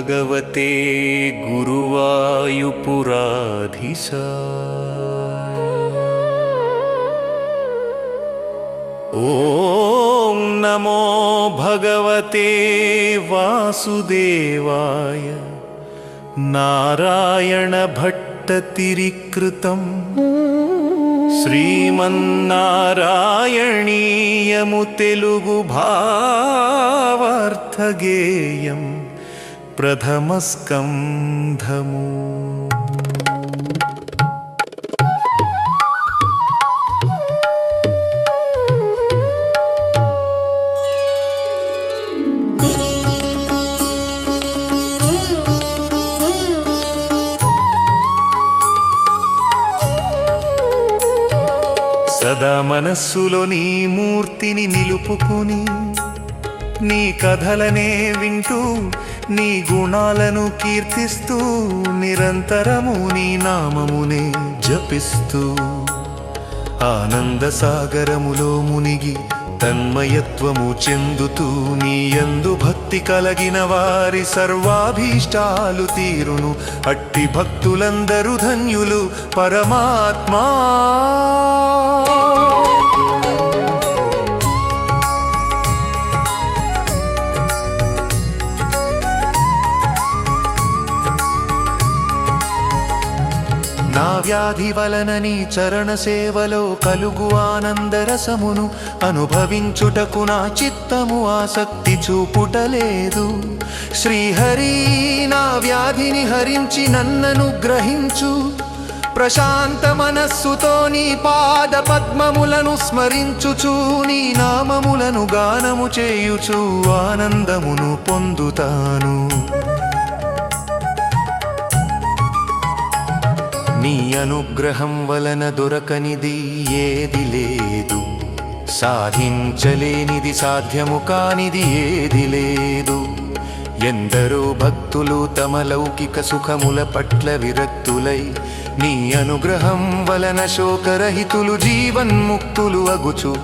भगवते गुरुवायुपुराधिश नमो भगवते वासुदेवाय। नारायणभट्टतिरिकृतम् श्रीमन्नारायणीयमु तेलुगुभावार्थगेयम् ప్రథమస్కంధము సదా మనస్సులో నీ మూర్తిని నిలుపుకుని నీ కథలనే వింటూ నీ గుణాలను కీర్తిస్తూ నిరంతరము నీ నామమునే జపిస్తూ ఆనంద సాగరములో మునిగి తన్మయత్వము చెందుతూ నీ యందు భక్తి కలిగిన వారి సర్వాభీష్టాలు తీరును. అట్టి భక్తులందరూ ధన్యులు పరమాత్మా. వ్యాధి వలనని చరణ సేవలో కలుగు ఆనందరసమును అనుభవించుటకు నా చిత్తము ఆసక్తి చూపుటలేదు. శ్రీహరి నా వ్యాధిని హరించి నన్నను గ్రహించు. ప్రశాంత మనస్సుతో నీ పాద పద్మములను స్మరించుచు నీ నామములను గానము చేయుచు ఆనందమును పొందుతాను. నీ అనుగ్రహం వలన దొరకనిది ఏది లేదు. సాధించలేనిది సాధ్యము కానిది ఏది లేదు. ఎందరో భక్తులు తమ లౌకిక సుఖముల పట్ల విరక్తులై నీ అనుగ్రహం వలన శోకరహితులు జీవన్ముక్తులు అగుచు.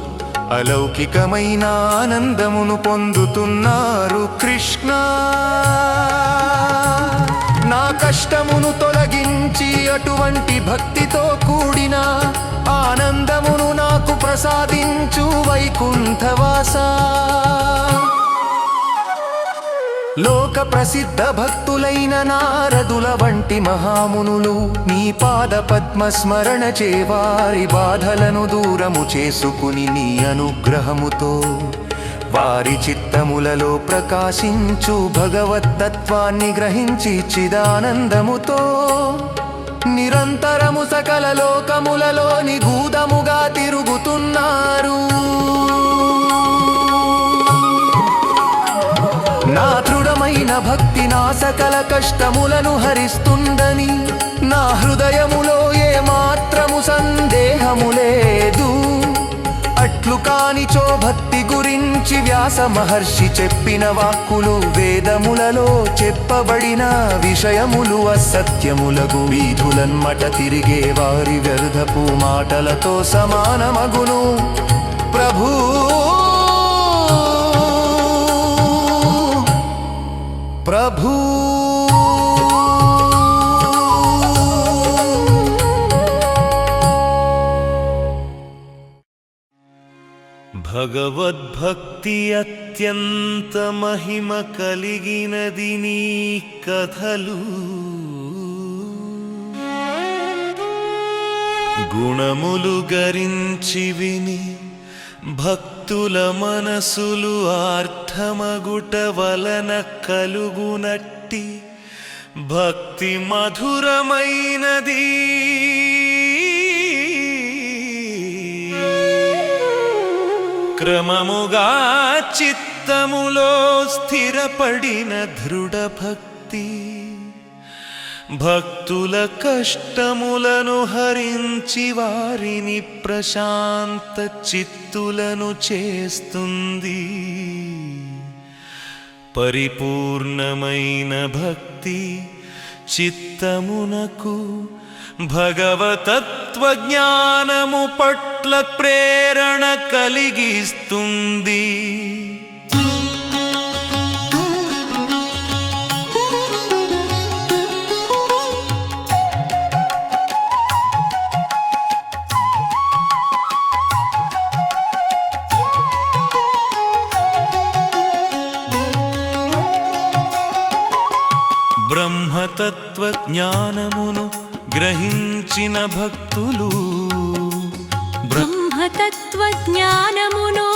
అలౌకికమైన ఆనందమును పొందుతున్నారు కృష్ణ. కష్టమును తొలగించి అటువంటి భక్తితో కూడిన ఆనందమును నాకు ప్రసాదించు వైకుంఠవాసా. లోక ప్రసిద్ధ భక్తులైన నారదుల వంటి మహామునులు నీ పాద పద్మ స్మరణ చేవారి బాధలను దూరము చేసుకుని నీ అనుగ్రహముతో వారి చిత్తములలో ప్రకాశించు భగవత్తత్వాన్ని గ్రహించి చిదానందముతో. నిరంతరము సకల లోకములలో నిగూదముగా తిరుగుతున్నారు. నా దృఢమైన భక్తి నా సకల కష్టములను హరిస్తుందని నా హృదయములో ఏ మాత్రము సందేహము లేదు. అట్లు కానిచో భక్తి గురించి వ్యాస మహర్షి చెప్పిన వాక్కులు వేదములలో చెప్పబడిన విషయములు అసత్యములగు. వీధులన్మట తిరిగే వారి వ్యర్థపు మాటలతో సమానమగును. ప్రభూ! ప్రభు! భగవద్భక్తి అత్యంత మహిమ కలిగినది నీ కథలు. గుణములు గరించి విని భక్తుల మనసులు ఆర్థమగుట వలన కలుగునట్టి భక్తి మధురమైనది. క్రమముగా చిత్తములో స్థిరపడిన దృఢ భక్తి భక్తుల కష్టములను హరించి వారిని ప్రశాంత చిత్తులను చేస్తుంది. పరిపూర్ణమైన భక్తి చిత్తమునకు భగవతత్వజ్ఞానము పట్ల ప్రేరణ కలిగిస్తుంది. బ్రహ్మతత్వ జ్ఞానమును గ్రహించిన భక్తులు. బ్ర- బ్రహ్మతత్వజ్ఞానమును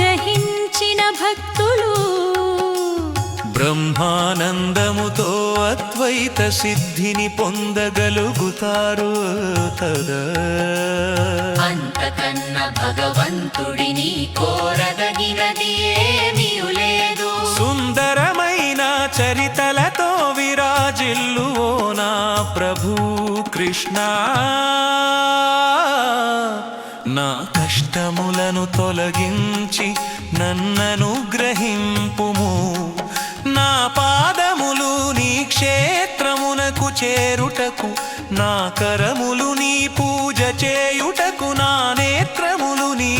గ్రహించిన భక్తులు. బ్రహ్మానందముతో అద్వైత సిద్ధిని పొందగలుగుతారు తదా. అంతకన్న భగవంతుడిని కోరదగినది ఏమీ లేదు. సుందరమైన చరితలతో విరాజిల్లు ప్రభు కృష్ణ నా కష్టములను తొలగించి నన్నను గ్రహింపుము నా పాదములు నీ క్షేత్రమునకు చేరుటకు నా కరములు నీ పూజ చేయుటకు నా నేత్రములు నీ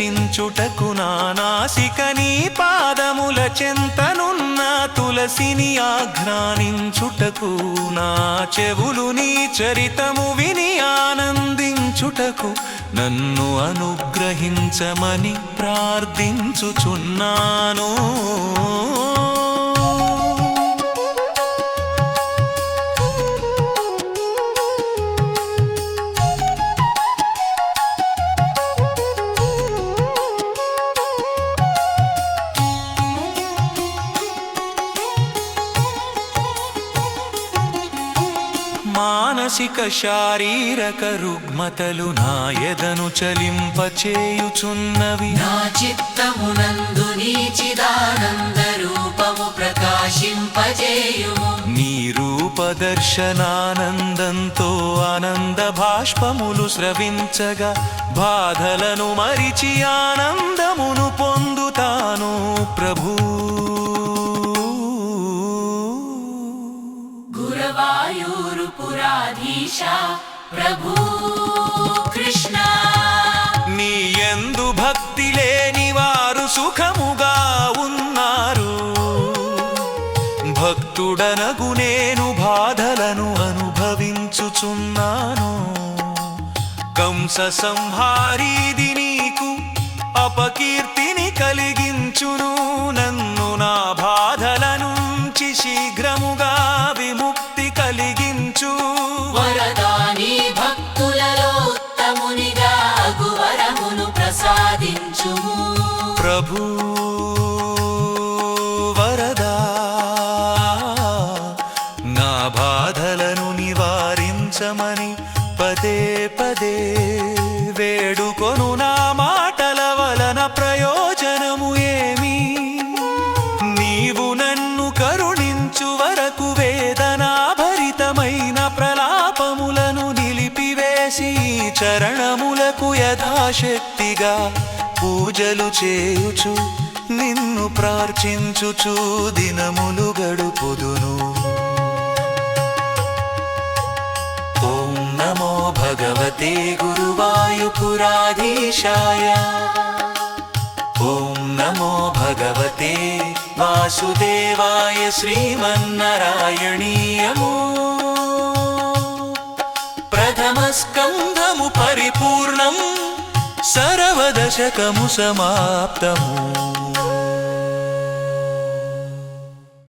దర్శించుటకు నా నాసిక నీ పాదముల చెంతనున్న తులసిని ఆఘ్రానించుటకు నా చెవులు నీ చరితము విని ఆనందించుటకు నన్ను అనుగ్రహించమని ప్రార్థించుచున్నాను. మానసిక శారీరక రుగ్మతలు నా ఎదను చలింపచేయుచున్నవి. నా చిత్తమునందు నీ చిదానంద రూపము ప్రకాశింపజేయుము. నీ రూపదర్శనానందంతో ఆనంద భాష్పములు స్రవించగా బాధలను మరిచి ఆనందమును పొందుతాను ప్రభూ. పురాధీశ ప్రభు కృష్ణ. నీ ఎందు భక్తి లేని వారు సుఖముగా ఉన్నారు. భక్తుడనగు నేను బాధలను అనుభవించుచున్నాను. కంస సంహారీది నీకు అపకీర్తిని కలిగించును నన్ను. వేడుకొను నా మాటల వలన ప్రయోజనము ఏమి? నీవు నన్ను కరుణించు వరకు వేదనాభరితమైన ప్రలాపములను నిలిపివేసి చరణములకు యథాశక్తిగా పూజలు చేయుచు నిన్ను ప్రార్థించుచు దినములు గడుపుదును. ఓం నమో భగవతే గురువాయుపురాధీశాయ ఓం నమో భగవతే వాసుదేవాయ శ్రీమన్నరాయణీయము ప్రథమస్కంధము పరిపూర్ణం సర్వదశకము సమాప్తము